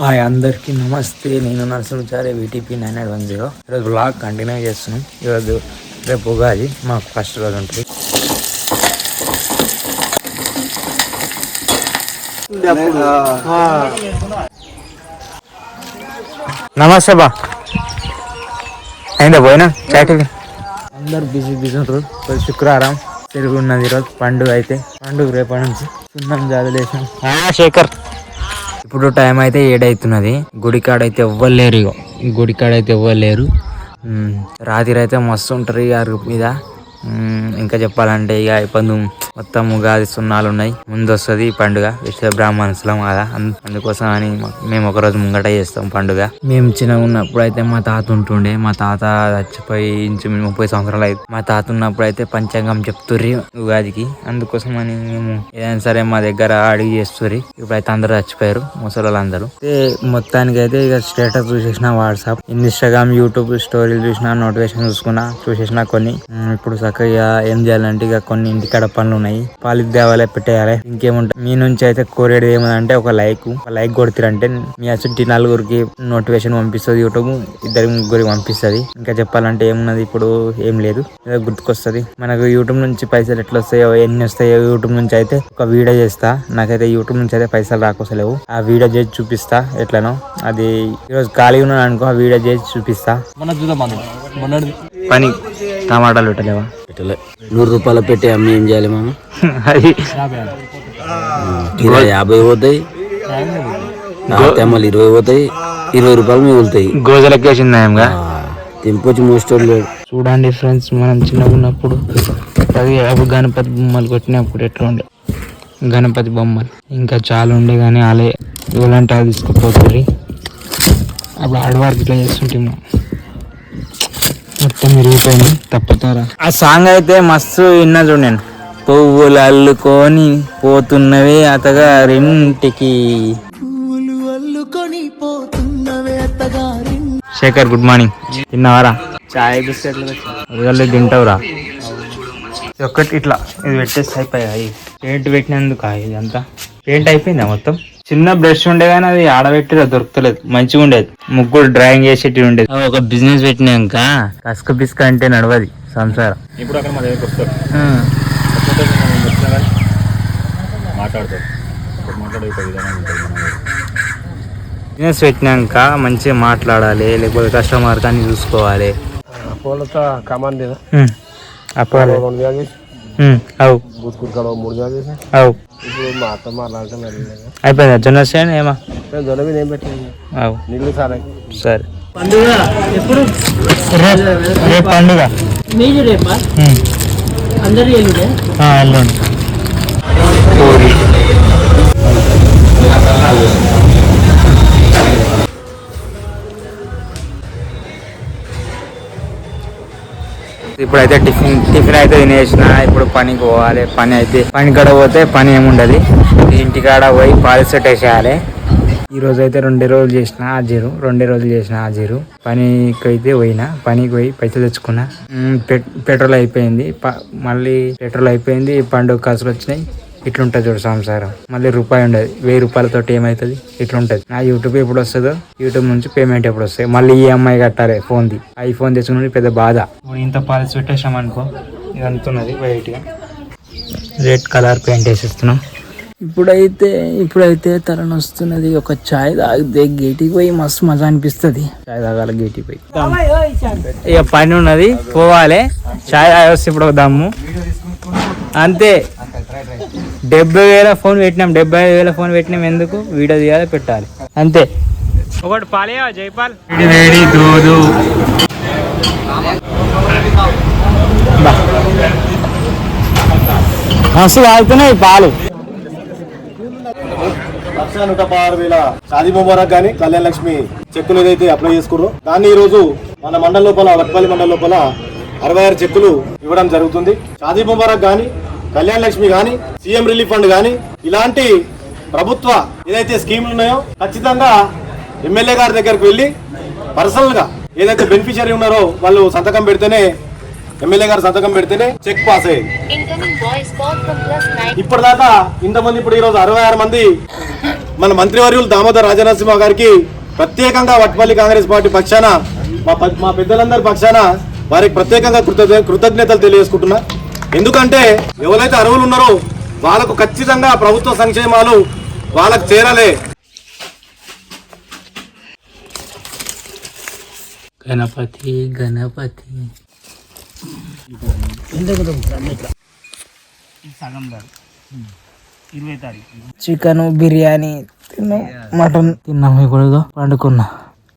Hi అందరికీ నమస్తే. నేను Narasimhacharya VTP nine eight one zero. ఈరోజు బ్లాగ్ కంటిన్యూ చేస్తున్నాం. ఈరోజు రేపు ఉగాది మాకు ఫస్ట్ రోజు ఉంటుంది. నమస్తే బా. అయిందా పోయినా? చాటికి అందరు బిజీ బిజీ ఉంటారు. శుక్రవారం తిరుగు ఉన్నది ఈరోజు. పండుగ అయితే పండుగ రేపటి నుంచి సున్నం జాతలేసాం శేఖర్. ఇప్పుడు టైం అయితే ఏడైతున్నది. గుడికాడ అయితే ఎవ్వరు లేరు ఇగో. గుడికాడ అయితే ఎవ్వరు లేరు. రాత్రి అయితే మస్తు ఉంటారు ఇక మీద. ఇంకా చెప్పాలంటే ఇక ఇప్పుడు మొత్తం ఉగాది సున్నాలు ఉన్నాయి. ముందు వస్తుంది ఈ పండుగ. విశ్వ బ్రాహ్మణులం కదా. అందుకోసం అని మేము ఒక రోజు ముంగట చేస్తాం పండుగ. మేము చిన్నగా ఉన్నప్పుడు అయితే మా తాత ఉంటుండే. మా తాత చచ్చిపోయి ఇంచు ముప్పై సంవత్సరాలు అయితే మా తాత ఉన్నప్పుడు అయితే పంచాంగం చెప్తుర్రి ఉగాదికి. అందుకోసం అని మేము ఏదైనా సరే మా దగ్గర అడిగి చేస్తుర్రి. ఇప్పుడైతే అందరూ చచ్చిపోయారు. ముసలి వాళ్ళందరూ అయితే మొత్తానికి అయితే ఇక స్టేటస్ చూసేసిన వాట్సాప్ ఇన్స్టాగ్రామ్ యూట్యూబ్ స్టోరీలు చూసిన నోటిఫికేషన్ చూసుకున్నా చూసేసిన కొన్ని. ఇప్పుడు ఇప్పుడు చక్కగా ఏం చేయాలంటే ఇక కొన్ని ఇంటికాడ పనులు ఉన్నాయి. పాలు తేవాలి పెట్టేయాలి. ఇంకేముంటాయి మీ నుంచి అయితే కోరేది ఏమంటే ఒక లైక్ ఒక లైక్ కొడుతురంటే మీ అసలు నలుగురికి నోటిఫికేషన్ పంపిస్తుంది యూట్యూబ్. ఇద్దరు ముగ్గురికి పంపిస్తుంది. ఇంకా చెప్పాలంటే ఏమున్నది ఇప్పుడు ఏం లేదు. ఏదో గుర్తుకొస్తుంది. మనకు యూట్యూబ్ నుంచి పైసలు ఎట్లా వస్తాయో ఎన్ని వస్తాయో యూట్యూబ్ నుంచి అయితే ఒక వీడియో చేస్తా. నాకైతే యూట్యూబ్ నుంచి అయితే పైసలు రాకొస్తలేవు. ఆ వీడియో చేసి చూపిస్తా ఎట్లనో. అది ఈరోజు ఖాళీ ఉన్నాను అనుకో ఆ వీడియో చేసి చూపిస్తా. పని. టమాటాలు పెట్టలేవా? పెట్టలే. నూరు రూపాయలు పెట్టి అమ్మి ఏం చేయాలి మామ? అది. యాభై. కిలో యాభై పోతాయి తెమ్మలు ఇరవై పోతాయి. ఇరవై రూపాయలు మిగులుతాయి. గోజలకి వేసిందాయంగా తెంపొచ్చి మోస్టోడు లేడు చూడండి ఫ్రెండ్స్ మనం చిన్నగా ఉన్నప్పుడు అది అప్పుడు గణపతి బొమ్మలు కొట్టినప్పుడు ఎట్లా ఉండే? గణపతి బొమ్మలు. ఇంకా చాలా ఉండే కానీ అలే ఇవ్వాలంటే అది తీసుకుపోతుంది అప్పుడు ఆడవారికి ఇట్లా చేస్తుంటే మొత్తం విరిగిపోయింది. తప్పుతారా? ఆ సాంగ్ అయితే మస్తు విన్నా చూడు నేను. పువ్వులు అల్లుకొని పోతున్నవే అతగారింటికి శేఖర్ గుడ్ మార్నింగ్ తిన్నావారా? చాయ్ బిస్కెట్లు తింటావురా? ఒక్కటి ఇట్లా ఇది పెట్టేసి అయిపోయాయి. పెయింట్ పెట్టినందుకు ఇదంతా? పెయింట్ అయిపోయిందా మొత్తం? చిన్న బ్రష్ ఉండే కానీ అది ఆడబెట్టి దొరుకుతలేదు. మంచిగా ఉండేది. ముగ్గురు డ్రాయింగ్ చేసేటి ఉండేది. ఒక బిజినెస్ పెట్టినాక కసుక బిస్క అంటే నడవది సంసారం. ఇప్పుడు అక్కడ మా దగ్గరకు వస్తారు. మాట్లాడతారు. మాట్లాడే విధానం. బిజినెస్ పెట్టినాక మంచిగా మాట్లాడాలి లేకపోతే కస్టమర్ కానీ చూసుకోవాలి. పూలతో అవు. మూడు అవు. ఇప్పుడు మా అత్త మాట్లాడటం అయిపోయిందా? జొన్న చేయండి ఏమా? నేను జొన్న మీద ఏం నీళ్ళు సారే. సరే. పండుగ ఎప్పుడు? రేపు పండుగ. మీది రేపా? ఉమ్. అందరి ఎల్లుడే? ఆ, ఇప్పుడైతే టిఫిన్ టిఫిన్ అయితే తినేసిన. ఇప్పుడు పనికి పోవాలి. పని అయితే పని కాడ పోతే పని ఏముండదు. ఇంటికాడ పోయి పాలిసెట్ వేసేయాలి ఈ రోజు అయితే రెండే రోజులు చేసిన ఆ జీరు రెండే రోజులు చేసిన ఆ జీరు పనికి అయితే పోయినా. పనికి పోయి పైసలు తెచ్చుకున్నా. పెట్- పెట్రోల్ అయిపోయింది. ప- మళ్ళీ పెట్రోల్ అయిపోయింది. పండుగ కాసులు వచ్చినాయి. ఇట్లుంటుంది చూడు సంసారం. మళ్ళీ రూపాయి ఉండదు. వెయ్యి రూపాయలతోటి ఏమవుతుంది ఇట్లుంటది. నా యూట్యూబ్ ఎప్పుడు వస్తుందో యూట్యూబ్ నుంచి పేమెంట్ ఎప్పుడు వస్తాయి? మళ్ళీ ఈఎంఐ కట్టాలి ఫోన్ది ఐఫోన్ తెచ్చుకుని పెద్ద బాధ. ఇంత పాలసీ పెట్టేసాం అనుకో ఇది అంతున్నది వైట్గా రెడ్ కలర్ పెయింట్ వేసేస్తున్నాం ఇప్పుడైతే ఇప్పుడైతే తలన వస్తున్నది ఒక చాయ్ తాగితే గేటికి పోయి మస్తు మజా అనిపిస్తుంది. చాయ్ తాగాలి గేటికి పోయి. ఇక పని ఉన్నది పోవాలి. చాయ్ తాగొస్తే ఇప్పుడు ఒక దమ్ము. అంతే. డెబ్బై వేల ఫోన్ పెట్టినాం డెబ్బై ఐదు వేల ఫోన్ పెట్టినాం ఎందుకు? వీడియో తీయాలి పెట్టాలి. అంతే. ఒకటి పాలేయా జైపాల్? వేడి దూదు. మస్తు తాగుతున్నాయి పాలు. లక్ష నూట పదహారు వేల షాదీ ముబారక్ కానీ కళ్యాణ లక్ష్మి చెక్కులు ఏదైతే అప్లై చేసుకుర్రో దాన్ని ఈ రోజు మన మండల లోపల వట్పల్లి మండల లోపల అరవై ఆరు చెక్కులు ఇవ్వడం జరుగుతుంది. షాదీ ముబారక్ కానీ కళ్యాణ లక్ష్మి కానీ సీఎం రిలీఫ్ ఫండ్ కానీ ఇలాంటి ప్రభుత్వ ఏదైతే స్కీములు ఉన్నాయో ఖచ్చితంగా ఎమ్మెల్యే గారి దగ్గరికి వెళ్ళి పర్సనల్గా ఏదైతే బెనిఫిషియరీ ఉన్నారో వాళ్ళు సంతకం పెడితేనే ఎమ్మెల్యే గారు సంతకం పెడితేనే చెక్ పాస్ అయ్యేది. ఇప్పటిదాకా ఇంతమంది ఇప్పుడు ఈరోజు అరవై ఆరు మంది మన మంత్రివర్యులు దామోదర్ రాజనరసింహ గారికి ప్రత్యేకంగా వట్పల్లి కాంగ్రెస్ పార్టీ పక్షాన మా పెద్దలందరి పక్షాన వారికి ప్రత్యేకంగా కృతజ్ఞ కృతజ్ఞతలు తెలియజేసుకుంటున్నా ఎందుకంటే ఎవరైతే అర్హులు ఉన్నారో వాళ్ళకు ఖచ్చితంగా ప్రభుత్వ సంక్షేమాలు వాళ్ళకు చేరాలే. గణపతి గణపతి. చికెన్ బిర్యానీ తిన్నాం మటన్. తిన్నాం ఇప్పుడు పండుకున్నా.